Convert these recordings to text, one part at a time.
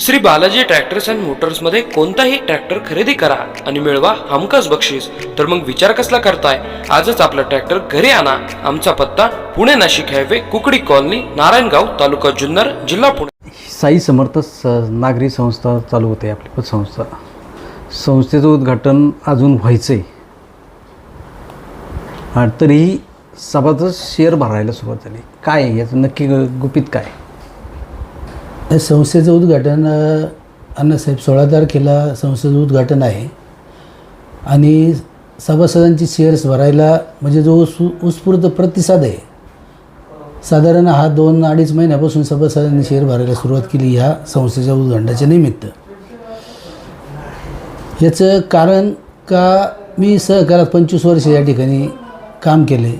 Shri Balaji tractors and मोटर्समध्ये कोणताही tractor खरेदी करा आणि मिळवा हमखास बक्षीस. तर मग विचार कसला करताय? आजच आपला ट्रॅक्टर घरी आणा. आमचा पत्ता पुणे नाशिक हायवे कुकडी कॉलनी नारायणगाव तालुका जुन्नर जिल्हा पुणे. साई समर्थ स नागरी संस्था चालू होते आपली पतसंस्था संस्थेचं उद्घाटन अजून व्हायचं आहे आणि तरीही सभाचं शेअर भरायला सुरुवात झाली. काय आहे? याचं नक्की ग- गुपित काय? या संस्थेचं उद्घाटन अण्णासाहेब सोळा तारखेला संस्थेचं उद्घाटन आहे. आणि सभासदांची शेअर्स भरायला म्हणजे जो सु उत्स्फूर्त प्रतिसाद आहे साधारण हा दोन अडीच महिन्यापासून सभासदांनी शेअर भरायला सुरुवात केली ह्या संस्थेच्या उद्घाटनाच्या निमित्त. याचं कारण का मी सहकारात पंचवीस वर्ष या ठिकाणी काम केले.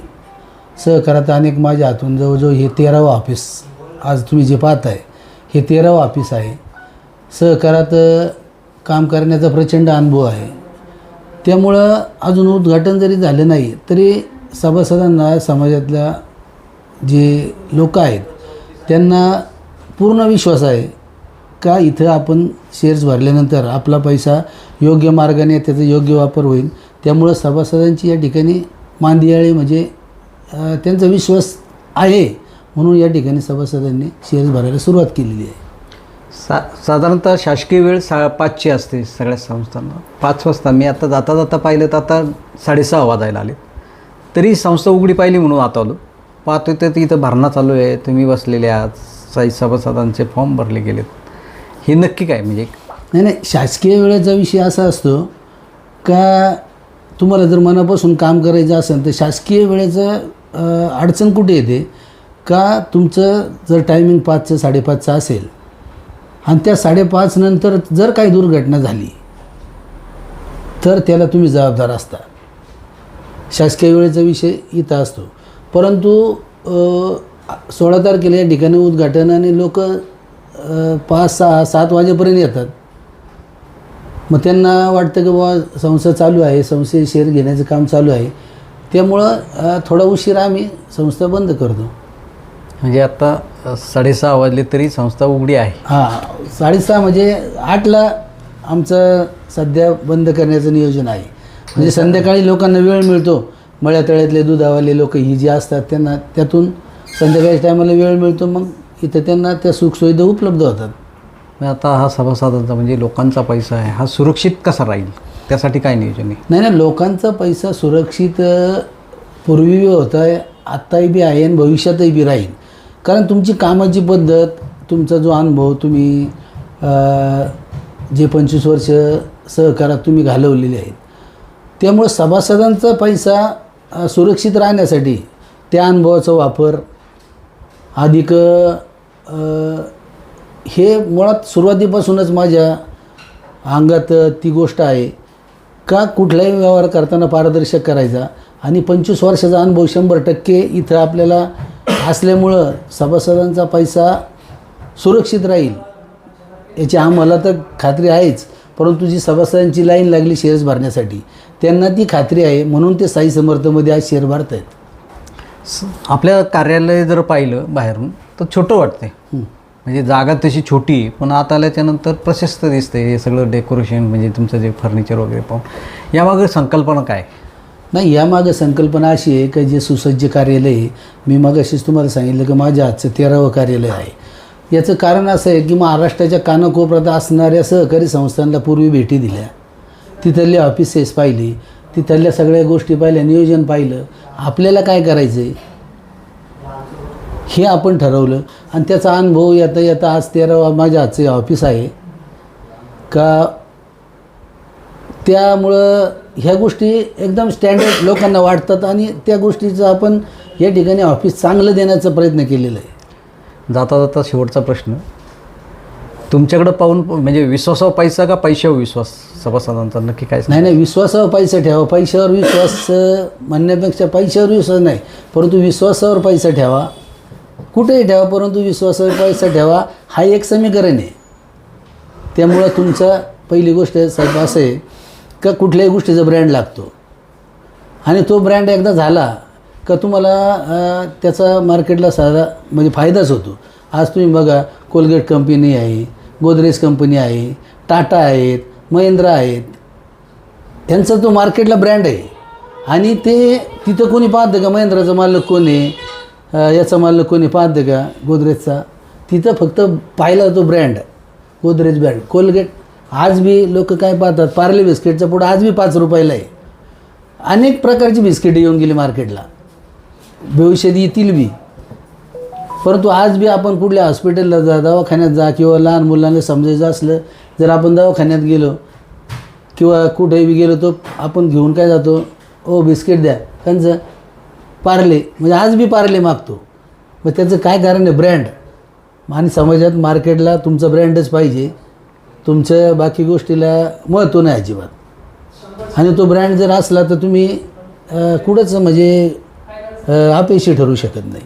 सहकारात अनेक माझ्या हातून जवळजवळ हे तेरावं ऑफिस आज तुम्ही जे पाहताय हे तेरावं ऑफिस आहे. सहकारात काम करण्याचा प्रचंड अनुभव आहे. त्यामुळं अजून उद्घाटन जरी झालं नाही तरी सभासदांना समाजातल्या जे लोक आहेत त्यांना पूर्ण विश्वास आहे का इथं आपण शेअर्स भरल्यानंतर आपला पैसा योग्य मार्गाने त्याचा योग्य वापर होईल? त्यामुळं सभासदांची या ठिकाणी मांदियाळी म्हणजे त्यांचा विश्वास आहे. म्हणून या ठिकाणी सभासदांनी शेअर्स भरायला सुरुवात केलेली आहे. सा साधारणतः शासकीय वेळ सा पाचची असते सगळ्या संस्थांना. पाच वाजता. मी आता जाता जाता पाहिलं तर आता साडेसहा वाजायला आले. तरी संस्था उघडी पाहिली म्हणून आता आलो. पाहतोय तर इथं भरणा चालू आहे. तुम्ही बसलेले आहात. साई सभासदांचे फॉर्म भरले गेलेत. हे नक्की काय? म्हणजे नाही नाही. शासकीय वेळेचा विषय असा असतो का तुम्हाला जर मनापासून काम करायचं असेल तर शासकीय वेळेचं अडचण कुठे येते? का तुमचं जर टायमिंग पाचचं साडेपाचचं असेल आणि त्या साडेपाच नंतर जर काही दुर्घटना झाली तर त्याला तुम्ही जबाबदार असता. शासकीय वेळेचा विषय इथं असतो. परंतु सोळा तारखेला या ठिकाणी उद्घाटन आणि लोक पाच सहा सात वाजेपर्यंत येतात. मग त्यांना वाटतं की बाबा संस्था चालू आहे संस्थेचे शेअर घेण्याचं काम चालू आहे. त्यामुळं थोडा उशीर आम्ही संस्था बंद करतो. म्हणजे आता साडेसहा वाजले तरी संस्था उघडी आहे. हां साडेसहा म्हणजे आठला आमचं सध्या बंद करण्याचं नियोजन आहे. म्हणजे संध्याकाळी लोकांना वेळ मिळतो. मळ्या तळ्यातले दुधावाले लोक ही जी असतात त्यांना त्यातून संध्याकाळी टायमाला वेळ मिळतो मग इथं त्यांना त्या सुखसुविधा उपलब्ध होतात. मग आता हा सभासदांचा म्हणजे लोकांचा पैसा आहे हा सुरक्षित कसा राहील? त्यासाठी काय नियोजन आहे? नाही नाही लोकांचा पैसा सुरक्षित पूर्वी होता आहे आत्ताही बी आहे आणि भविष्यातही बी राहील. कारण तुमची कामाची पद्धत तुमचा जो अनुभव तुम्ही जे पंचवीस वर्ष सहकारात तुम्ही घालवलेले आहेत त्यामुळं सभासदांचा पैसा सुरक्षित राहण्यासाठी त्या अनुभवाचा वापर अधिक हे मुळात सुरुवातीपासूनच माझ्या अंगात ती गोष्ट आहे. का कुठलाही व्यवहार करताना पारदर्शक करायचा? आणि पंचवीस वर्षाचा अनुभव शंभर टक्के इथं आपल्याला असल्यामुळं सभासदांचा पैसा सुरक्षित राहील याची आम्हाला तर खात्री आहेच. परंतु जी सभासदांची लाईन लागली शेअर्स भरण्यासाठी त्यांना ती खात्री आहे म्हणून ते साई समर्थमध्ये आज शेअर भरत आहेत स- आपल्या कार्यालय जर पाहिलं बाहेरून तर छोटं वाटतंय. म्हणजे जागा तशी छोटी आहे, पण आत आल्याच्यानंतर प्रशस्त दिसते हे सगळं डेकोरेशन म्हणजे तुमचं जे फर्निचर वगैरे पाहून. यामागे संकल्पना काय? नाही यामागं संकल्पना अशी आहे का जे सुसज्ज कार्यालय आहे मी मगाशीच तुम्हाला सांगितलं की माझ्या आजचं तेरावं कार्यालय आहे. याचं कारण असं आहे की महाराष्ट्राच्या कानाकोपऱ्यात असणाऱ्या सहकारी संस्थांना पूर्वी भेटी दिल्या. तिथले ऑफिसेस पाहिली तिथल्या सगळ्या गोष्टी पाहिल्या नियोजन पाहिलं. आपल्याला काय करायचं आहे हे आपण ठरवलं. आणि त्याचा अनुभव येता येता आज तेरावा माझ्या आजचं ऑफिस आहे. का त्यामुळं ह्या गोष्टी एकदम स्टँडर्ड लोकांना वाटतात आणि त्या गोष्टीचं आपण या ठिकाणी ऑफिस चांगलं देण्याचा प्रयत्न केलेला आहे. जाता जाता शेवटचा प्रश्न. तुमच्याकडं पाहून म्हणजे विश्वासावर पैसा का पैशावर विश्वास? सभासदांचा नक्की काय नाही नाही विश्वासावर पैसा ठेवा. पैशावर विश्वास म्हणण्यापेक्षा पैशावर विश्वास नाही. परंतु विश्वासावर पैसा ठेवा. कुठेही ठेवा परंतु विश्वासावर पैसा ठेवा. हा एक समीकरण आहे. त्यामुळं तुमचा पहिली गोष्ट साहेब असं आहे का कुठल्याही गोष्टीचा ब्रँड लागतो. आणि तो ब्रँड एकदा झाला का तुम्हाला त्याचा मार्केटला साधा म्हणजे फायदाच होतो. आज तुम्ही बघा कोलगेट कंपनी आहे गोदरेज कंपनी आहे टाटा आहेत महिंद्रा आहेत. यांचा तो मार्केटला ब्रँड आहे. आणि ते तिथं कोणी पाहतं का महिंद्राचा मालक कोण आहे? याचा मालक कोणी पाहतं का गोदरेजचा तिथं फक्त पाहिला तो ब्रँड गोदरेज ब्रँड कोलगेट आज बी लोक काय पाहतात पार्ले बिस्किटचा पुढं आज बी पाच रुपयाला आहे. अनेक प्रकारची बिस्किट येऊन गेली मार्केटला. भविष्यात येतील बी परंतु आज बी आपण कुठल्या हॉस्पिटलला जा दवाखान्यात जा किंवा लहान मुलांना समजायचं असलं जर आपण दवाखान्यात गेलो किंवा कुठेही बी गेलो तर आपण घेऊन काय जातो? ओ बिस्किट द्या. त्यांचं पार्ले म्हणजे आज बी पार्ले मागतो. मग त्याचं काय कारण आहे? ब्रँड. आणि समाजात मार्केटला तुमचं ब्रँडच पाहिजे. तुमच्या बाकी गोष्टीला महत्त्व नाही अजिबात. आणि तो ब्रँड जर असला तर तुम्ही कुठंच म्हणजे अं, अपयशी ठरू शकत नाही.